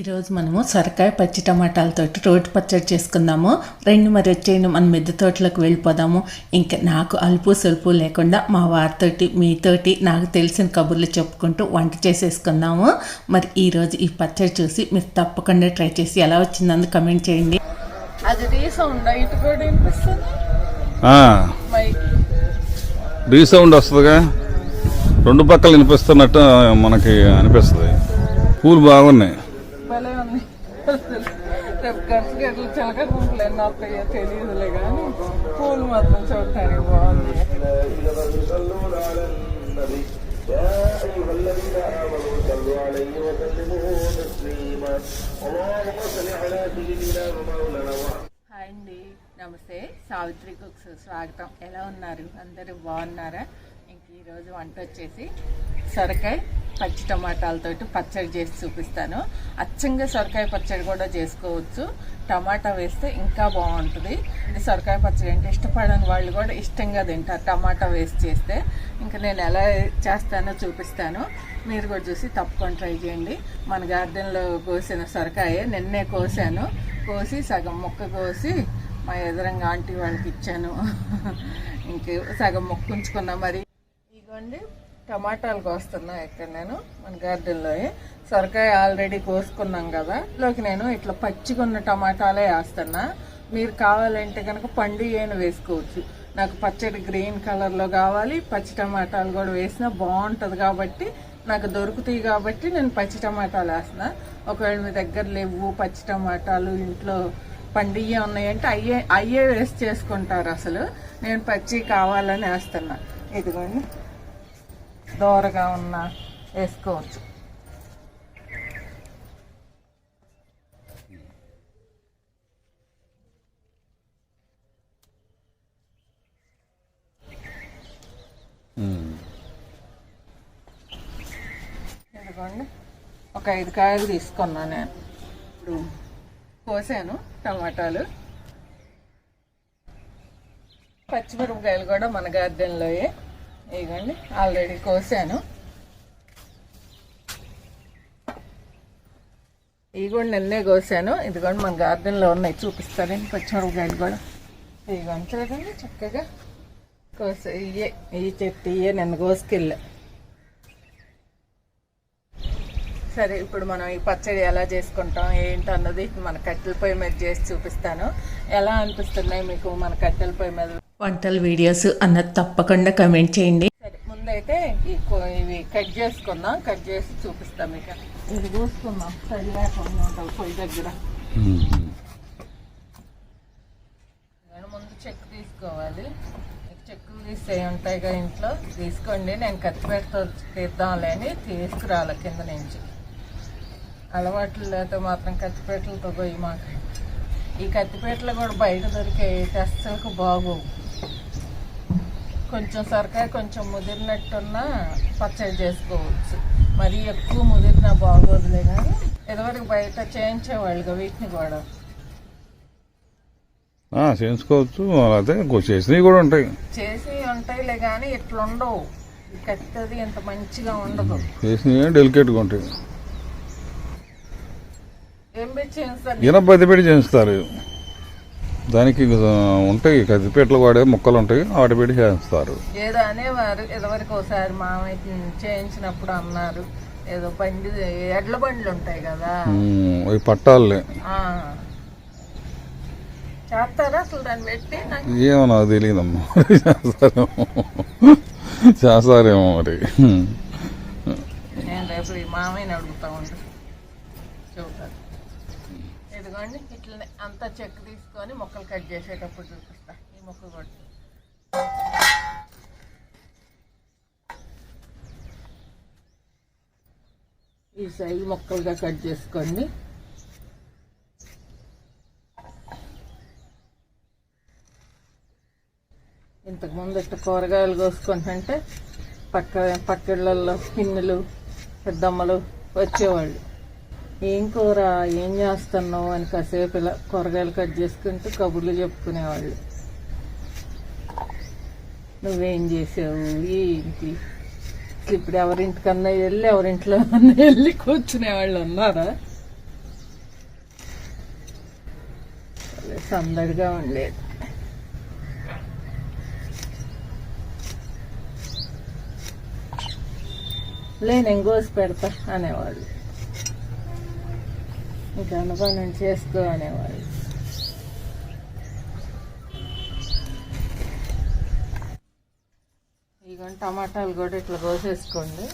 ఈరోజు మనము సొరకాయ పచ్చి టమాటాలతోటి రోటి పచ్చడి చేసుకుందాము. రెండు మరి వచ్చేయండి మన మిద్దె తోటలోకి వెళ్ళిపోదాము. ఇంకా నాకు అలుపు సొలుపు లేకుండా మా వారితోటి మీతోటి నాకు తెలిసిన కబుర్లు చెప్పుకుంటూ వంట చేసేసుకుందాము. మరి ఈరోజు ఈ పచ్చడి చూసి మీరు తప్పకుండా ట్రై చేసి ఎలా వచ్చిందని కమెంట్ చేయండి. అది రీసౌండ్ వస్తుందిగా. రెండు పక్కలు వినిపిస్తున్నట్టు మనకి అనిపిస్తుంది. పూలు బాగున్నాయి. రేపు గంటలు ఎట్లా చిలకడ గుంపులు ఎన్ని వస్తాయో తెలియదులే కానీ పూలు మాత్రం చూడటానికి బాగుంది. హాయ్ అండి నమస్తే. సావిత్రి కుక్స్ స్వాగతం. ఎలా ఉన్నారు? అందరూ బాగున్నారా? ఇంక ఈరోజు వంట వచ్చేసి సొరకాయ పచ్చి టమాటాలతోటి పచ్చడి చేసి చూపిస్తాను. అచ్చంగా సొరకాయ పచ్చడి కూడా చేసుకోవచ్చు. టమాటా వేస్తే ఇంకా బాగుంటుంది. సొరకాయ పచ్చడి అంటే ఇష్టపడని వాళ్ళు కూడా ఇష్టంగా తింటారు టమాటా వేస్ట్ చేస్తే. ఇంకా నేను ఎలా చేస్తానో చూపిస్తాను. మీరు కూడా చూసి తప్పకుండా ట్రై చేయండి. మన గార్డెన్లో కోసిన సొరకాయ నిన్నే కోసాను. కోసి సగం ముక్క కోసి మా ఎదురంగా ఆంటీ వాళ్ళకి ఇచ్చాను. ఇంకే సగం మొక్కుంచుకున్నా మరి ఇదిగోండి టమాటాలు కోస్తున్నా ఇక్కడ నేను మన గార్డెన్లో. సొరకాయ ఆల్రెడీ కోసుకున్నాం కదా. లోకి నేను ఇట్లా పచ్చిగా ఉన్న టమాటాలే వేస్తున్నా. మీరు కావాలంటే కనుక పండు ఏను వేసుకోవచ్చు. నాకు పచ్చడి గ్రీన్ కలర్లో కావాలి పచ్చి టమాటాలు కూడా వేసినా బాగుంటుంది కాబట్టి నాకు దొరుకుతాయి కాబట్టి నేను పచ్చి టమాటాలు వేస్తున్నా. ఒకవేళ మీ దగ్గర లేవు పచ్చి టమాటాలు ఇంట్లో పండియ్యే ఉన్నాయంటే అయ్యే అయ్యే వేస్ట్ చేసుకుంటారు అసలు. నేను పచ్చి కావాలని వేస్తున్నా. ఇదిగోండి. దోరగా ఉన్న వేసుకోవచ్చు. ఇదిగోండి. ఒక ఐదు కాయలు తీసుకున్నా నేను. ఇప్పుడు కోసాను టమాటాలు. పచ్చిమిరపకాయలు కూడా మన గార్డెన్లోయే. ఇదిగోండి ఆల్రెడీ కోసాను. ఇవి కూడా నిన్నే కోసాను. ఇదిగోండి మన గార్డెన్లో ఉన్నాయి చూపిస్తానండి పచ్చిమిరపకాయలు కూడా. ఇవి చూడండి చక్కగా కోసే ఇయ్యే ఈ చెట్టు ఇయ్యే నిన్న కోసుకెళ్ళా. సరే ఇప్పుడు మనం ఈ పచ్చడి ఎలా చేసుకుంటాం ఏంటన్నది మన కట్టెల పొయ్యి మీద చేసి చూపిస్తాను. ఎలా అనిపిస్తున్నాయి మీకు మన కట్టెల పొయ్యి మీద? వంటల వీడియోస్ అన్నది తప్పకుండా కమెంట్ చేయండి. సరే ముందైతే ఇవి కట్ చేసుకుందాం కట్ చేసి చూపిస్తాం మీకు. ఇది చూసుకుందాం సరి లేకుండా పొయ్యి దగ్గర. ముందు చెక్ తీసుకోవాలి. చెక్కులు తీసే ఉంటాయిగా ఇంట్లో. తీసుకోండి నేను కత్తిపెట్టతో తీద్దాంలే అని తీసుకురాలి కింద నుంచి. అలవాట్లు లేకపోతే మాత్రం కత్తిపేటలతో పోయి మాకు. ఈ కత్తిపేటలు కూడా బయట దొరికే అస్సలకు బాగోవు. కొంచెం సరకాయ కొంచెం ముదిరినట్టున్నా పచ్చడి చేసుకోవచ్చు. మరీ ఎక్కువ ముదిరినా బాగోదులే కానీ ఇదివరకు బయట చేయించేవాళ్ళుగా వీటిని కూడా. చేయించుకోవచ్చు. అదే చేసినవి కూడా ఉంటాయి. చేసి ఉంటాయిలే కానీ ఇట్లా ఉండవు ఈ కత్తిది ఇంత మంచిగా ఉండదు. చేసినవి డెలికేట్గా ఉంటాయి. ఏం పెట్టి చేస్తారు? దానికి ఉంటాయి కత్తిపేటలు వాడే ముక్కలు ఉంటాయి వాటి పెట్టి చేస్తారు. ఏదో అనేవారు ఇదివరకు ఒకసారి మామయ్య చేయించినప్పుడు అన్నారు. ఏదో బండి ఎడ్ల బండ్లు ఉంటాయి కదా. అవి పట్టాలే. చేస్తారా అసలు దాన్ని పెట్టి? ఏమో నాకు తెలియదమ్మా చేస్తారేమో. చేస్తారేమో మరి. నేను రేపు మామయ్యని అడుగుతా ఉండు చెబుతాను ఇదిగోండి అంతా చెక్ తీసుకొని మొక్కలు కట్ చేసేటప్పుడు చూపిస్తా. ఈ మొక్క కూడా. ఈ సైజు మొక్కలుగా కట్ చేసుకోండి. ఇంతకు ముందు ఇట్లా కూరగాయలు కోసుకుంటుంటే పక్క పక్కళ్ళల్లో పిన్నులు పెద్దమ్మలు వచ్చేవాళ్ళు. ఏం కూర ఏం చేస్తున్నావు అని కాసేపు ఇలా కూరగాయలు కట్ చేసుకుంటూ కబుర్లు చెప్పుకునేవాళ్ళు. నువ్వేం చేసావు? ఏంటి? ఇప్పుడు ఎవరింటికన్నా వెళ్ళి ఎవరింట్లో వెళ్ళి కూర్చునేవాళ్ళు ఉన్నారా? సందడిగా ఉండేది లే నేను పెడతా అనేవాళ్ళు. ఇంకా అనుభవం చేసుకో అనేవాడు ఇగోండి టమాటాలు కూడా ఇట్లా కోసేసుకోండి.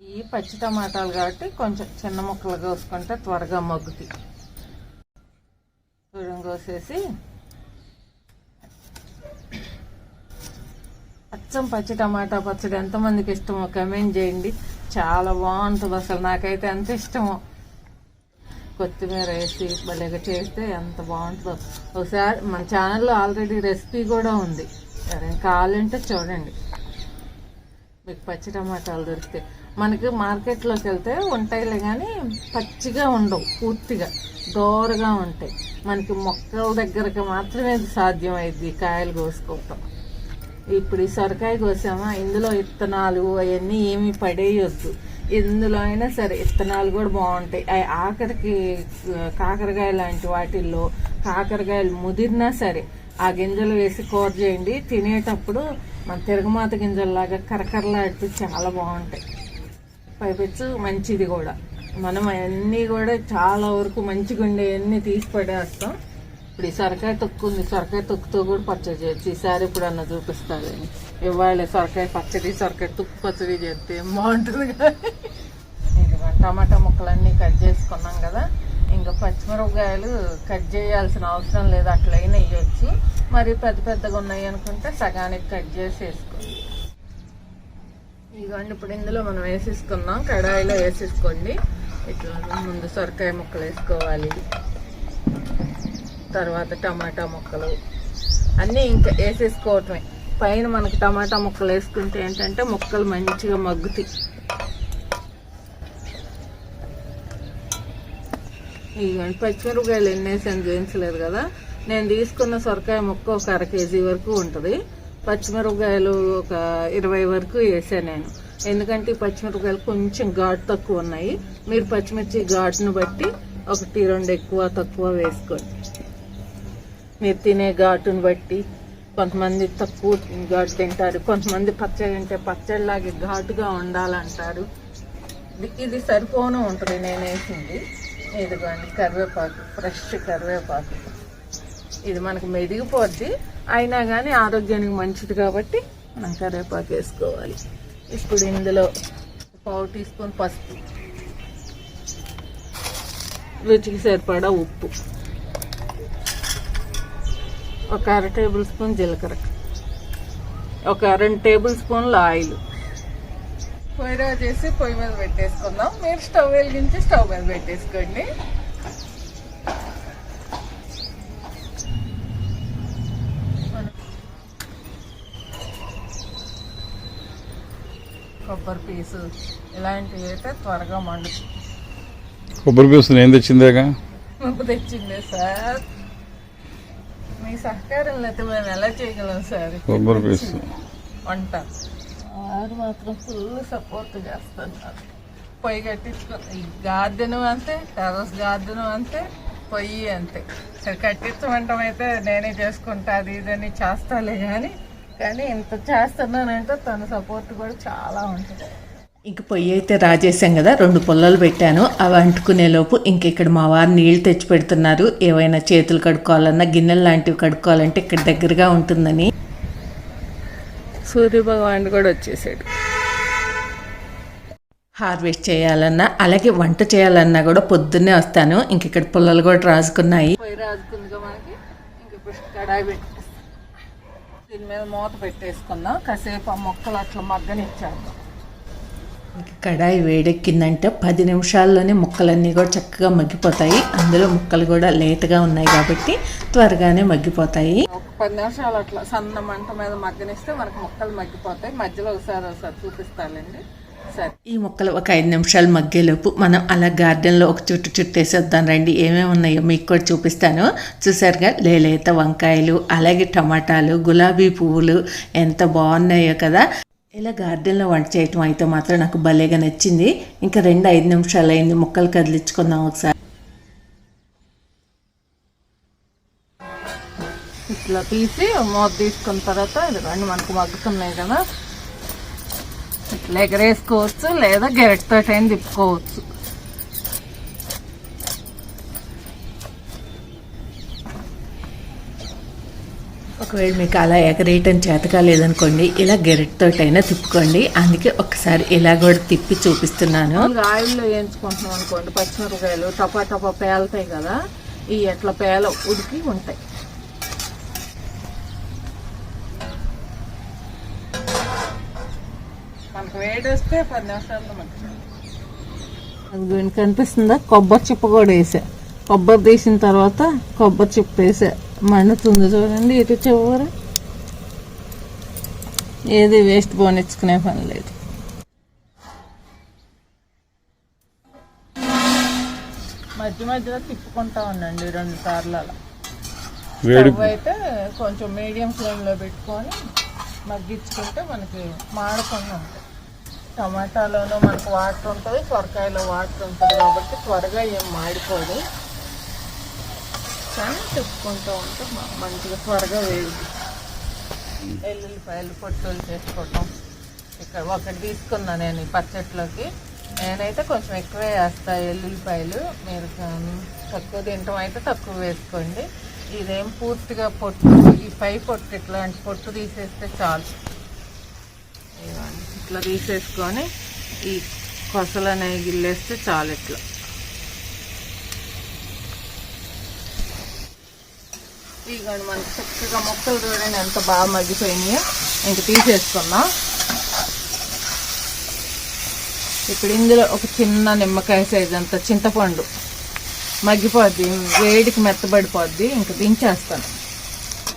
ఈ పచ్చి టమాటాలు కాబట్టి కొంచెం చిన్న ముక్కలు కోసుకుంటే త్వరగా మగ్గుతాయి. దూరం కోసేసి. అచ్చం పచ్చి టమాటా పచ్చడి ఎంతమందికి ఇష్టమో కమెంట్ చేయండి. చాలా బాగుంటుంది అసలు. నాకైతే ఎంత ఇష్టమో. కొత్తిమీర వేసి భలేగా చేస్తే ఎంత బాగుంటుందో. ఒకసారి మన ఛానల్లో ఆల్రెడీ రెసిపీ కూడా ఉంది. ఎవరైనా కావాలంటే చూడండి. మీకు పచ్చి టమాటాలు దొరికితే. మనకి మార్కెట్లోకి వెళ్తే ఉంటాయిలే కానీ పచ్చిగా ఉండవు పూర్తిగా దోరగా ఉంటాయి. మనకి మొక్కల దగ్గరకు మాత్రమే సాధ్యం అయింది కాయలు కోసుకోవటం. ఇప్పుడు ఈ సొరకాయ కోసామా? ఇందులో విత్తనాలు అవన్నీ ఏమీ పడేయొద్దు. ఇందులో అయినా సరే ఇత్తనాలు కూడా బాగుంటాయి. అవి ఆఖరికి కాకరకాయ లాంటి వాటిల్లో కాకరకాయలు ముదిరినా సరే ఆ గింజలు వేసి కూర చేయండి. తినేటప్పుడు మన తిరగమాత గింజల్లాగా కరకరలాడుతూ చాలా బాగుంటాయి. పైపెచ్చు మంచిది కూడా. మనం అన్నీ కూడా చాలా వరకు మంచిగా ఉండేవన్నీ తీసి పడేస్తాం. ఇప్పుడు ఈ సొరకాయ తొక్కు ఉంది సొరకాయ తొక్కుతో కూడా పచ్చడి చేయొచ్చు. ఈసారి ఎప్పుడన్నా చూపిస్తాను ఇవాళ సొరకాయ పచ్చడి సొరకాయ తొక్కు పచ్చడి చేస్తే బాగుంటుంది కదా. టమాటా ముక్కలన్నీ కట్ చేసుకున్నాం కదా. ఇంకా పచ్చిమిరపకాయలు కట్ చేయాల్సిన అవసరం లేదు. అట్లయినా వేయచ్చు. మరి పెద్ద పెద్దగా ఉన్నాయి అనుకుంటే సగానికి కట్ చేసి వేసుకోండి ఇదిగోండి ఇప్పుడు ఇందులో మనం వేసేసుకున్నాం. కడాయిలో వేసేసుకోండి. ఇట్లా ముందు సొరకాయ ముక్కలు వేసుకోవాలి. తర్వాత టమాటా ముక్కలు. అన్నీ ఇంకా వేసేసుకోవటమే. పైన మనకి టమాటా ముక్కలు వేసుకుంటే ఏంటంటే ముక్కలు మంచిగా మగ్గుతాయి. ఇదిగోండి పచ్చిమిరపకాయలు ఎన్ని వేసాను చూపించలేదు కదా? నేను తీసుకున్న సొరకాయ ముక్క ఒక అర కేజీ వరకు ఉంటుంది. పచ్చిమిరపకాయలు ఒక ఇరవై వరకు వేసాను నేను. ఎందుకంటే ఈ పచ్చిమిరపకాయలు కొంచెం ఘాటు తక్కువ ఉన్నాయి. మీరు పచ్చిమిర్చి ఘాటును బట్టి ఒకటి రెండు ఎక్కువ తక్కువ వేసుకోండి. మీరు తినే ఘాటును బట్టి కొంతమంది తక్కువ ఘాటు తింటారు కొంతమంది పచ్చడి తింటే పచ్చడిలాగే ఘాటుగా ఉండాలంటారు. ఇది- ఇది సరిపోను ఉంటుంది నేను వేసింది. ఇదిగోండి కరివేపాకు ఫ్రెష్ కరివేపాకు. ఇది మనకు మెదిగిపోద్ది అయినా కానీ ఆరోగ్యానికి మంచిది కాబట్టి మనం కరివేపాకు వేసుకోవాలి. ఇప్పుడు ఇందులో పావు టీ స్పూన్ పసుపు రుచికి సరిపడా ఉప్పు. ఒక అర టేబుల్ స్పూన్ జీలకర్ర. ఒక రెండు టేబుల్ స్పూన్ల ఆయిల్. పొయ్యి చేసి పొయ్యి మీద పెట్టేసుకుందాం. మీరు స్టవ్ వెలిగించి స్టవ్ మీద పెట్టేసుకోండి. కొబ్బరి పీసు ఇలాంటివి అయితే త్వరగా మండుతుంది. కొబ్బరి పీసు నేను తెచ్చిందేగా? తెచ్చిందే సార్. మీ సహకారం లేకపోతే మేము ఎలా చేయగలం సార్? కొబ్బరి పీసు వంట. వారు మాత్రం ఫుల్ సపోర్ట్ చేస్తున్నారు. పొయ్యి కట్టించుకుని ఈ గార్డెన్ అంతే టెరస్ గార్డెన్ అంతే పొయ్యి అంతే. సరే కట్టించమంటాం అయితే నేనే చేసుకుంటా అది ఇదని చేస్తాలే కానీ కానీ ఇంత చేస్తున్నానంటే తన సపోర్ట్ కూడా చాలా ఉంటుంది. ఇంక పొయ్యి అయితే రాజేసాం కదా రెండు పుల్లలు పెట్టాను. అవి అంటుకునే లోపు ఇంక ఇక్కడ మా వారు నీళ్ళు తెచ్చి పెడుతున్నారు. ఏవైనా చేతులు కడుక్కోవాలన్నా గిన్నెలు లాంటివి కడుక్కోవాలంటే ఇక్కడ దగ్గరగా ఉంటుందని. సూర్య భగవాన్ కూడా వచ్చేసాడు. హార్వెస్ట్ చేయాలన్నా అలాగే వంట చేయాలన్నా కూడా పొద్దున్నే వస్తాను. ఇంక ఇక్కడ పుల్లలు కూడా రాసుకున్నాయి దీని మీద మూత పెట్టేసుకుందాం. కాసేపు ఆ మొక్కలు అట్లా మగ్గనిచ్చాము కడాయి వేడెక్కిందంటే పది నిమిషాల్లోనే ముక్కలన్నీ కూడా చక్కగా మగ్గిపోతాయి. అందులో ముక్కలు కూడా లేతగా ఉన్నాయి కాబట్టి త్వరగానే మగ్గిపోతాయి. ఒక పది నిమిషాలు అట్లా సన్న మంట మీద మగ్గనిస్తే మనకు మొక్కలు మగ్గిపోతాయి. మధ్యలో ఒకసారి ఒకసారి చూపిస్తానండి సరే. ఈ మొక్కలు ఒక ఐదు నిమిషాలు మగ్గేలోపు మనం అలా గార్డెన్లో ఒక చుట్టు చుట్టేసేద్దాం రండి. ఏమేమి ఉన్నాయో మీకు కూడా చూపిస్తాను. చూసారుగా లేలేత వంకాయలు అలాగే టమాటాలు గులాబీ పువ్వులు ఎంత బాగున్నాయో కదా. ఇలా గార్డెన్లో వంట చేయటం అయితే మాత్రం నాకు భలేగా నచ్చింది. ఇంకా రెండు ఐదు నిమిషాలు అయింది ముక్కలు కదిలించుకుందాం ఒకసారి. ఇట్లా తీసి మూత తీసుకున్న తర్వాత ఇదిగోండి మనకు మగ్గుతున్నాయి కదా. ఇట్లా ఎగరేసుకోవచ్చు లేదా గెరటితో అయినా తిప్పుకోవచ్చు. ఒకవేళ మీకు అలా ఎగరేయటం చేతగా లేదనుకోండి ఇలా గెరెట్తోటైనా తిప్పుకోండి. అందుకే ఒకసారి ఇలా కూడా తిప్పి చూపిస్తున్నాను. ఆయిల్లో వేయించుకుంటున్నాం అనుకోండి పచ్చిమిరపకాయలు టపా టపా పేలుతాయి కదా ఈ ఎట్లా పేల ఉడికి ఉంటాయి. మనకు వేడి వస్తే పది నిమిషాల్లో మంచిగా అది దీనికి కనిపిస్తుందా? కొబ్బరి చిప్ప కూడా వేసా. కొబ్బరి తీసిన తర్వాత కొబ్బరి చిప్ప వేసా. మండుతుంది చూడండి ఇటు చివరి. ఏది వేస్ట్ పోనిచ్చుకునే పని లేదు. మధ్య మధ్యలో తిప్పుకుంటా ఉండండి రెండు సార్లు అలా. వేడి అయితే కొంచెం మీడియం ఫ్లేమ్లో పెట్టుకొని మగ్గించుకుంటే మనకి మాడకుండా ఉంటాయి. టమాటాలోనూ మనకు వాటర్ ఉంటుంది సొరకాయలో వాటర్ ఉంటుంది కాబట్టి త్వరగా ఏం మాడిపోదు. కానీ తిప్పుకుంటూ ఉంటే మంచిగా త్వరగా వేది ఎల్లుల్లిపాయలు పొట్టులు చేసుకోవటం. ఇక్కడ ఒకటి తీసుకున్నా నేను ఈ పచ్చట్లోకి. నేనైతే కొంచెం ఎక్కువే వేస్తా ఎల్లుల్లిపాయలు. మీరు తక్కువ తింటాం అయితే తక్కువ వేసుకోండి. ఇదేం పూర్తిగా పొట్టు ఈ పై పొట్టు ఇట్లాంటి పొట్టు తీసేస్తే చాలు. ఇట్లా తీసేసుకొని ఈ కొసలు అనేవి గిల్లేస్తే చాలు ఇట్లా. ఇదిగోండి మనకి చక్కగా మొక్కలు చూడండి ఎంత బాగా మగ్గిపోయినాయో. ఇంక తీసేసుకున్నాం. ఇప్పుడు ఇందులో ఒక చిన్న నిమ్మకాయ సైజ్ అంత చింతపండు మగ్గిపోద్ది వేడికి మెత్తబడిపోద్ది ఇంక దించేస్తాను.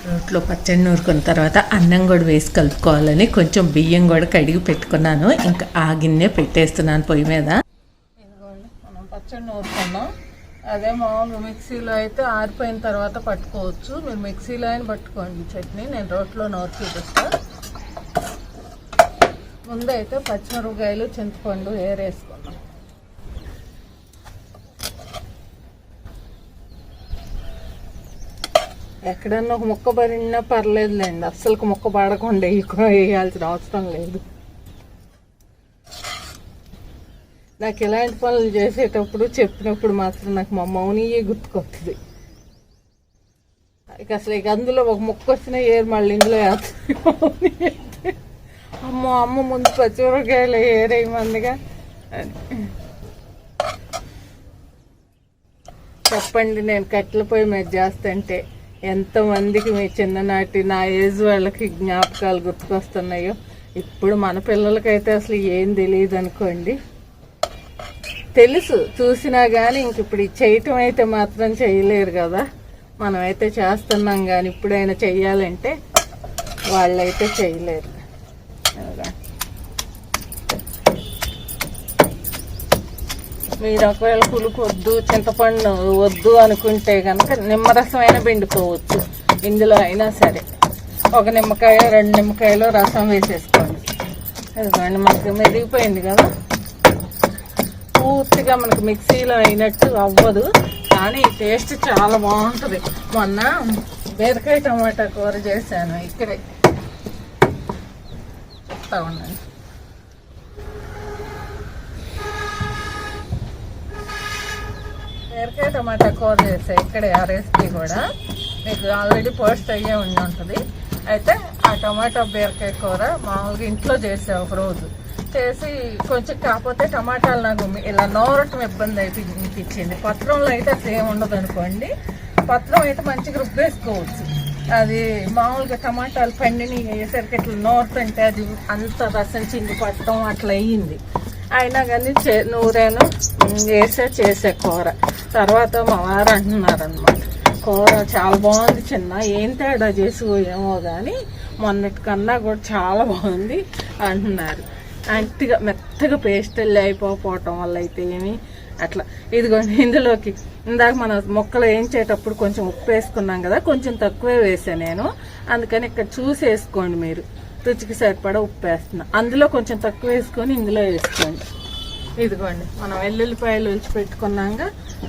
రోట్లో పచ్చడి నూరుకున్న తర్వాత అన్నం కూడా వేసి కలుపుకోవాలని కొంచెం బియ్యం కూడా కడిగి పెట్టుకున్నాను. ఇంకా ఆ గిన్నె పెట్టేస్తున్నాను పొయ్యి మీద. ఇదిగోండి మనం పచ్చడి నూరుకున్నాం. అదే మామూలుగా మిక్సీలో అయితే ఆరిపోయిన తర్వాత పట్టుకోవచ్చు. మీరు మిక్సీలో అయినా పట్టుకోండి చట్నీ. నేను రోట్లో నోరు చూపిస్తా. ముందు అయితే పచ్చిమిరపకాయలు చింతపండు ఏరేసుకున్నాం ఎక్కడన్నా ఒక ముక్క పడినా పర్లేదులేండి. అస్సలు ముక్క పడకుండా ఎక్కువ వేయాల్సిన అవసరం లేదు. నాకు ఇలాంటి పనులు చేసేటప్పుడు చెప్పినప్పుడు మాత్రం నాకు మా మౌనియే గుర్తుకొస్తుంది ఇక అసలు ఇక అందులో ఒక ముక్క వచ్చిన ఏరు మళ్ళీ ఇందులో వేస్తుంది మౌని అమ్మో అమ్మ ముందు పచ్చిమిరకాయలు ఏరేయమందిగా. చెప్పండి నేను కట్టెల పొయ్యి మీద చేస్తుంటే ఎంతమందికి మీ చిన్ననాటి నా ఏజ్ వాళ్ళకి జ్ఞాపకాలు గుర్తుకొస్తున్నాయో. ఇప్పుడు మన పిల్లలకైతే అసలు ఏం తెలియదు అనుకోండి తెలుసు చూసినా కానీ ఇంక ఇప్పుడు చేయటం అయితే మాత్రం చేయలేరు కదా. మనమైతే చేస్తున్నాం కానీ ఇప్పుడైనా చెయ్యాలంటే వాళ్ళైతే చేయలేరు. మీరు ఒకవేళ పులుపు వద్దు చింతపండు వద్దు అనుకుంటే కనుక నిమ్మరసమైన పిండుకోవచ్చు. ఇందులో అయినా సరే. ఒక నిమ్మకాయ రెండు నిమ్మకాయలు రసం వేసేసుకోండి. ఇదిగోండి మనకి మెరిగిపోయింది కదా. పూర్తిగా మనకు మిక్సీలో అయినట్టు అవ్వదు. కానీ టేస్ట్ చాలా బాగుంటుంది. మొన్న బీరకాయ టమాటా కూర చేశాను ఇక్కడే. చెప్తా ఉన్నాను బీరకాయ టమాటా కూర చేసా ఇక్కడే ఆ రెసిపీ కూడా. మీకు ఆల్రెడీ పోస్ట్ అయ్యే ఉండి ఉంటుంది. అయితే ఆ టమాటా బీరకాయ కూర మామూలుగా ఇంట్లో చేసా ఒక రోజు. చేసి కొంచెం కాకపోతే టమాటాలు నాకు ఇలా నోరటం ఇబ్బంది అయితే అనిపించింది పత్రంలో అయితే అట్లా ఏముండదు అనుకోండి. పత్రం అయితే మంచిగా రుబ్బేసుకోవచ్చు. అది మామూలుగా టమాటాలు పండిని వేసరికి ఇట్లా నోరుతుంటే అది అంత రసం చింది పట్టడం అట్లా అయ్యింది. అయినా కానీ చే నూరేను వేసే చేసే కూర. తర్వాత మా వారు అంటున్నారనమాట కూర చాలా బాగుంది చిన్న ఏం తేడా చేసి ఏమో కానీ మొన్నటికన్నా కూడా చాలా బాగుంది అంటున్నారు. అంతగా మెత్తగా పేస్టల్ అయిపోవటం వల్ల అయితే ఏమి అట్లా. ఇదిగోండి ఇందులోకి ఇందాక మనం మొక్కలు వేయించేటప్పుడు కొంచెం ఉప్పు వేసుకున్నాం కదా కొంచెం తక్కువే వేసా నేను. అందుకని ఇక్కడ చూసి వేసుకోండి మీరు. రుచికి సరిపడా ఉప్పు వేస్తున్నా. అందులో కొంచెం తక్కువ వేసుకొని ఇందులో వేసుకోండి. ఇదిగోండి మనం ఎల్లుల్లిపాయలు పెట్టుకున్నాక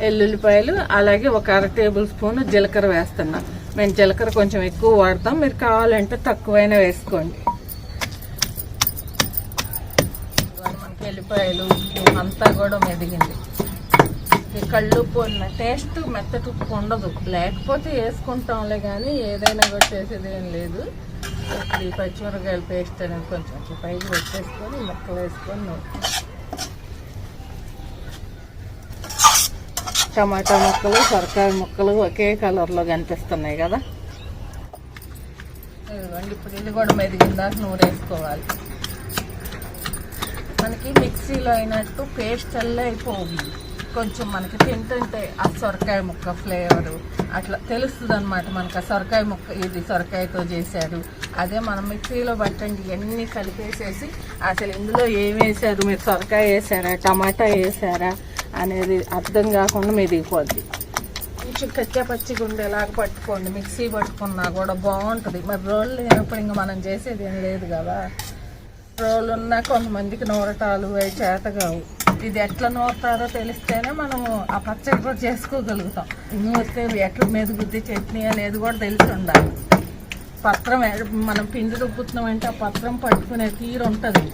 ఎల్లుల్లిపాయలు అలాగే ఒక అర టేబుల్ స్పూన్ జీలకర్ర వేస్తున్నాం. మేము జీలకర్ర కొంచెం ఎక్కువ వాడతాం. మీరు కావాలంటే తక్కువైనా వేసుకోండి ఇదిగోండి ఉల్లిపాయలు అంతా కూడా మెదిగింది. కళ్ళు కళ్ళుప్పు టేస్ట్ మెత్తటి ఉప్పు ఉండదు. లేకపోతే వేసుకుంటాంలే కానీ ఏదైనా కూడా చేసేది ఏం లేదు. ఇప్పుడు ఈ పచ్చిమిరకాయల పేస్ట్ అనేది కొంచెం ఇట్లా పైకి వచ్చేసుకొని ముక్కలు వేసుకొని టమాటా ముక్కలు సొరకాయ ముక్కలు ఒకే కలర్లో కనిపిస్తున్నాయి కదా. ఇదిగోండి ఇప్పుడు ఇది కూడా మెదిగిందాక వేసుకోవాలి మనకి మిక్సీలో అయినట్టు పేస్ట్ అల్లే కొంచెం మనకి తింటుంటే ఆ సొరకాయ ముక్క ఫ్లేవరు అట్లా తెలుస్తుంది అనమాట మనకి. ఆ సొరకాయ ముక్క ఇది సొరకాయతో చేశారు. అదే మనం మిక్సీలో పట్టండి ఇవన్నీ కలిపేసేసి అసలు ఇందులో ఏం వేసారు మీరు సొరకాయ వేసారా టమాటా వేసారా అనేది అర్థం కాకుండా మెదిగిపోద్ది కొంచెం కచ్చా పచ్చిగా ఉండేలాగా పట్టుకోండి. మిక్సీ పట్టుకున్నా కూడా బాగుంటుంది. మరి రోళ్ళు లేనప్పుడు ఇంకా మనం చేసేది ఏం లేదు కదా. రోలు ఉన్నా కొంతమందికి నూరటాలు అవి చేత కావు ఇది ఎట్లా నూరుతారో తెలిస్తేనే మనము ఆ పచ్చడి కూడా చేసుకోగలుగుతాం. నూరితే ఎట్లా మెదుగుద్ది చట్నీ అనేది కూడా తెలిసి ఉండాలి పత్రం మనం పిండి రుబ్బుతున్నాం అంటే ఆ పత్రం పట్టుకునే తీరు ఉంటుంది.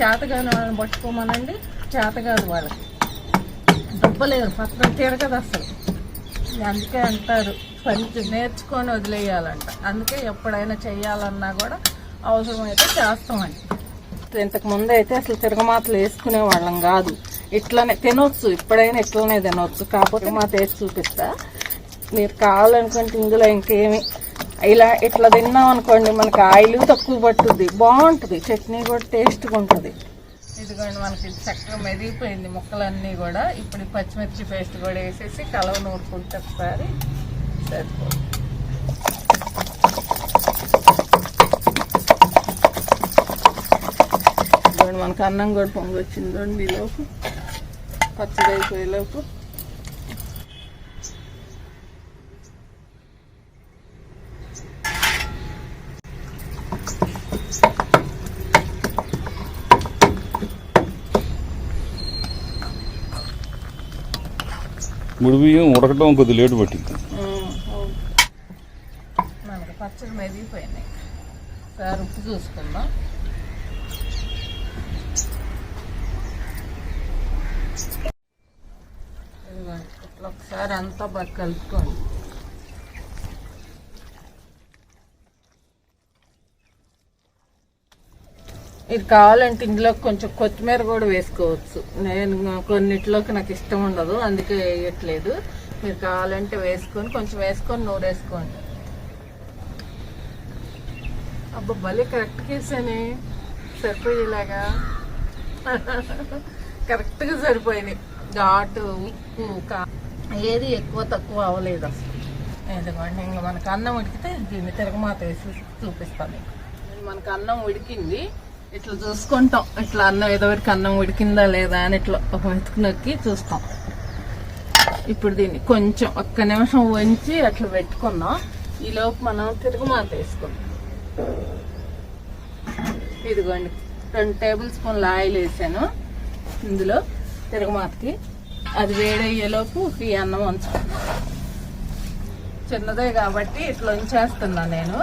చేతగాని వాళ్ళని పట్టుకోమనండి చేతగాదు వాళ్ళకి దుబ్బలేరు పత్రం తీరగదు అసలు. అందుకే అంటారు పని నేర్చుకొని వదిలేయాలంట. అందుకే ఎప్పుడైనా చేయాలన్నా కూడా అవసరమైతే చేస్తామండి. ఇంతకు ముందు అయితే అసలు తిరగమాతలు వేసుకునే వాళ్ళం కాదు. ఇట్లనే తినొచ్చు ఇప్పుడైనా ఇట్లనే తినొచ్చు. కాకపోతే మా వేసి చూపిస్తా. మీరు కావాలనుకుంటే ఇందులో ఇంకేమి. ఇలా ఇట్లా తిన్నాం అనుకోండి మనకి ఆయిల్ తక్కువ పట్టుద్ది. బాగుంటుంది. చట్నీ కూడా టేస్ట్గా ఉంటుంది. ఇదిగోండి మనకి చక్కగా మెదిగిపోయింది. ముక్కలన్నీ కూడా ఇప్పుడు పచ్చిమిర్చి పేస్ట్ కూడా వేసేసి కలవ నూరుకుంటే ఒకసారి సరిపోతుంది. మనకు అన్నం కూడా పొంగి వచ్చిందండి ఈలోపు పచ్చడి అయిపోయేలోపు ముడి బియ్యం ఉడకడం కొద్ది లేటు పట్టింది. పచ్చడి మెదిగిపోయినాయి సార్ ఉప్పు చూసుకుందాం. ఇట్లా ఒకసారి అంతా బాగా కలుపుకోండి. ఇది కావాలంటే ఇందులో కొంచెం కొత్తిమీర కూడా వేసుకోవచ్చు. నేను కొన్నిట్లోకి నాకు ఇష్టం ఉండదు అందుకే వేయట్లేదు. మీరు కావాలంటే వేసుకొని కొంచెం వేసుకొని నూరేసుకోండి. అబ్బా భలే కరెక్ట్గా వేసానే సరిపోయేలాగా. కరెక్ట్గా సరిపోయినాయి. ఘాటు ఉప్పు కా ఏది ఎక్కువ తక్కువ అవ్వలేదు అసలు. ఎందుకంటే ఇంకా మనకు అన్నం ఉడికితే దీన్ని తిరగమాత వేసి చూపిస్తాను మీకు. మనకు అన్నం ఉడికింది. ఇట్లా చూసుకుంటాం. ఇట్లా అన్నం ఏదోవరకు అన్నం ఉడికిందా లేదా అని ఇట్లా ఒక మెతుకు నొక్కి చూస్తాం. ఇప్పుడు దీన్ని కొంచెం ఒక్క నిమిషం వంచి అట్లా పెట్టుకుందాం ఈలోపు మనం తిరుగుమాత వేసుకుందాం. ఇదిగోండి. రెండు టేబుల్ స్పూన్ల ఆయిల్ వేసాను. ఇందులో తిరగమాతకి. అది వేడయ్యేలోపు ఈ అన్నం ఉంచుకుందాం చిన్నదే కాబట్టి ఇట్లా ఉంచేస్తున్నా నేను.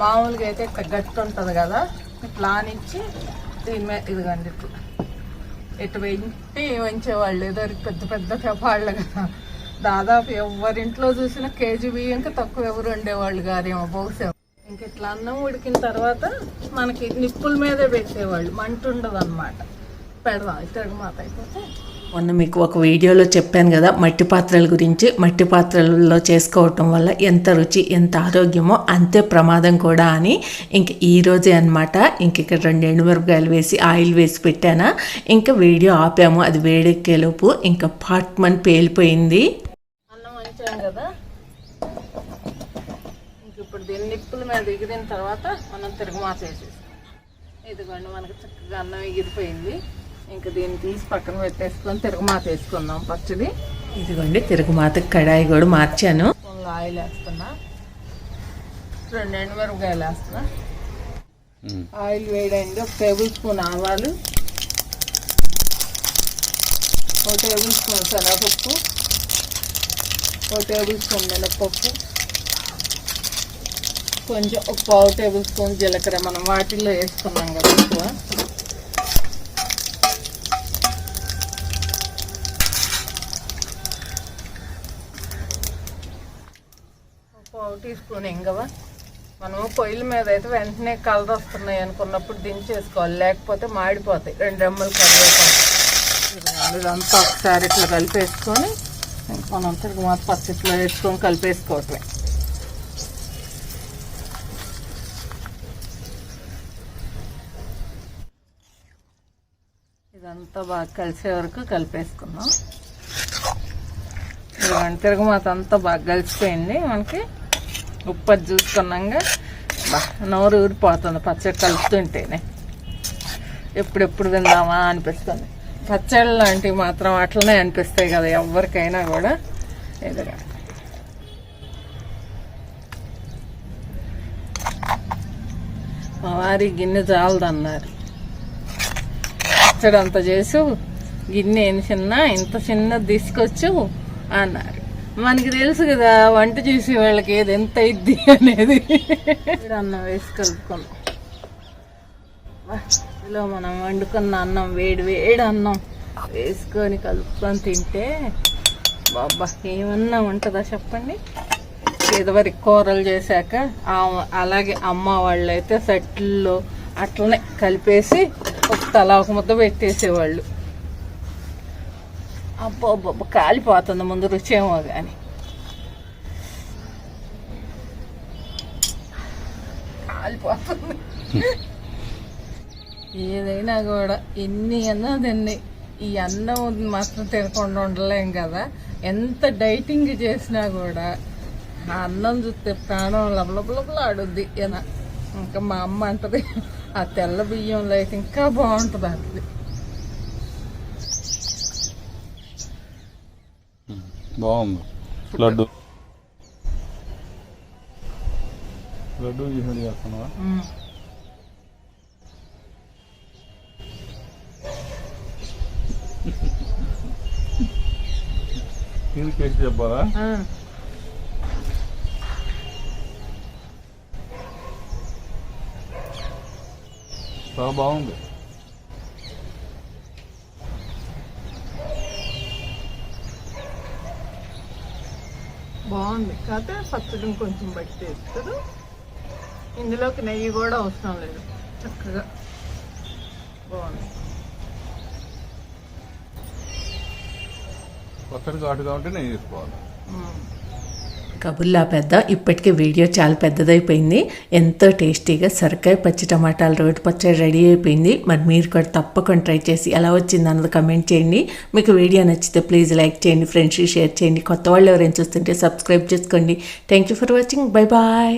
మామూలుగా అయితే ఇట్లా గట్టి ఉంటుంది కదా ఇట్లా ఆనిచ్చి దీని మీద ఇదిగోండి ఇట్లా ఇటు వెంటి వంచేవాళ్ళు ఏదో పెద్ద పెద్ద పెపాళ్ళు కదా. దాదాపు ఎవరింట్లో చూసినా కేజీ బియ్యంకి తక్కువ ఎవరు ఉండేవాళ్ళు గారేమో బహుశా. ఇంక ఇట్లా అన్నం ఉడికిన తర్వాత మనకి నిప్పుల మీదే పెట్టేవాళ్ళు మంట ఉండదు అనమాట పెడదాం అయిపోతే మొన్న మీకు ఒక వీడియోలో చెప్పాను కదా మట్టి పాత్రల గురించి. మట్టి పాత్రలలో చేసుకోవటం వల్ల ఎంత రుచి ఎంత ఆరోగ్యమో అంతే ప్రమాదం కూడా అని ఇంక ఈ రోజే అనమాట ఇంక ఇక్కడ రెండు ఎండుమిరపకాయలు వేసి ఆయిల్ వేసి పెట్టానా. ఇంకా వీడియో ఆపాము అది వేడెక్కేలోపు ఇంకా పాట్మన్ పేలిపోయింది. అన్నం వంచాం కదా. ఇంక ఇప్పుడు దీన్ని నిప్పుల మీద ఎగిరిన తర్వాత మనం తిరగమాత వేసేస్తాం. ఇదిగోండి మనకి చక్కగా అన్నం ఎగిరిపోయింది. ఇంకా దీన్ని తీసి పక్కన పెట్టేసుకొని తిరగమాత వేసుకుందాం. పచ్చడి. ఇదిగోండి తిరుగుమాతకి కడాయి కూడా మార్చాను. ఆయిల్ వేస్తున్నా. రెండు ఎండుమిరపకాయలు వేస్తున్నా. ఆయిల్ వేడైంది. ఒక టేబుల్ స్పూన్ ఆవాలు. ఒక టేబుల్ స్పూన్ శనగపప్పు. ఒక టేబుల్ స్పూన్ మినప్పప్పు. కొంచెం ఒక పావు టేబుల్ స్పూన్ జీలకర్ర. మనం వాటిల్లో వేసుకున్నాం కదా ఎక్కువ. టీ స్పూన్ ఇంగవ. మనం పొయ్యిల మీద అయితే వెంటనే కలర్ వస్తున్నాయి అనుకున్నప్పుడు దించేసుకోవాలి. లేకపోతే మాడిపోతాయి. రెండు రెమ్మలు కరివేపాకు. ఇదంతా ఒకసారి ఇట్లా కలిపేసుకొని ఇంకా మనం తిరిగి మాత పచ్చిట్లో వేసుకొని కలిపేసుకోవటమే. ఇదంతా బాగా కలిసే వరకు కలిపేసుకున్నాం ఇదిగోండి తిరుగుమాత అంతా బాగా కలిసిపోయింది. మనకి ఉప్పు అది చూసుకున్నాక బా నోరు ఊరిపోతుంది పచ్చడి కలుపుతుంటేనే. ఎప్పుడెప్పుడు తిందామా అనిపిస్తుంది. పచ్చళ్ళు లాంటివి మాత్రం అట్లనే అనిపిస్తాయి కదా ఎవరికైనా కూడా. ఎదుగా మా వారి గిన్నె చాలదన్నారు. పచ్చడి అంత చేసు గిన్నె ఏం చిన్న ఇంత చిన్న తీసుకొచ్చు అన్నారు. మనకి తెలుసు కదా వంట చేసే వాళ్ళకి ఏది ఎంత ఇద్ది అనేది. అన్నం వేసి కలుపుకున్నాం ఇలా మనం వండుకున్న అన్నం వేడి వేడి అన్నం వేసుకొని కలుపుకొని తింటే బాబా ఏమన్నా ఉంటుందా చెప్పండి? ఇదివరకు కూరలు చేశాక అలాగే అమ్మ వాళ్ళు అయితే సెట్లో అట్లనే కలిపేసి ఒక తలా ఒక ముద్ద పెట్టేసేవాళ్ళు. అబ్బో కాలిపోతుంది ముందు రుచేమో కానీ కాలిపోతుంది. ఏదైనా కూడా ఎన్ని అన్నా తిన్ని ఈ అన్నం మాత్రం తినకుండా ఉండలేం కదా. ఎంత డైటింగ్ చేసినా కూడా ఆ అన్నం చూస్తే ప్రాణం లబలబలబల ఆడుద్ది. ఏనా? ఇంకా మా అమ్మ అంటది ఆ తెల్ల బియ్యంలో అయితే ఇంకా బాగుంటుంది అది బాగుంది. లడ్డు. లడ్డు చేసినట్టు చేస్తున్నావా? ఇది కేసి చెప్పాలా. చాలా బాగుంది. బాగుంది. కాకపోతే పచ్చడిని కొంచెం బట్టి వేస్తారు. ఇందులోకి నెయ్యి కూడా అవసరం లేదు. చక్కగా బాగుంది. పచ్చడి ఘాటు కాబట్టి నేను తీసుకోవాలి. కబుర్లా పెద్ద ఇప్పటికే వీడియో చాలా పెద్దదైపోయింది. ఎంతో టేస్టీగా సొరకాయ పచ్చి టమాటాల రోటి పచ్చడి రెడీ అయిపోయింది. మరి మీరు కూడా తప్పకుండా ట్రై చేసి ఎలా వచ్చింది అన్నది కమెంట్ చేయండి. మీకు వీడియో నచ్చితే ప్లీజ్ లైక్ చేయండి ఫ్రెండ్స్కి షేర్ చేయండి. కొత్త వాళ్ళు ఎవరైనా చూస్తుంటే సబ్స్క్రైబ్ చేసుకోండి. Thank you for watching bye bye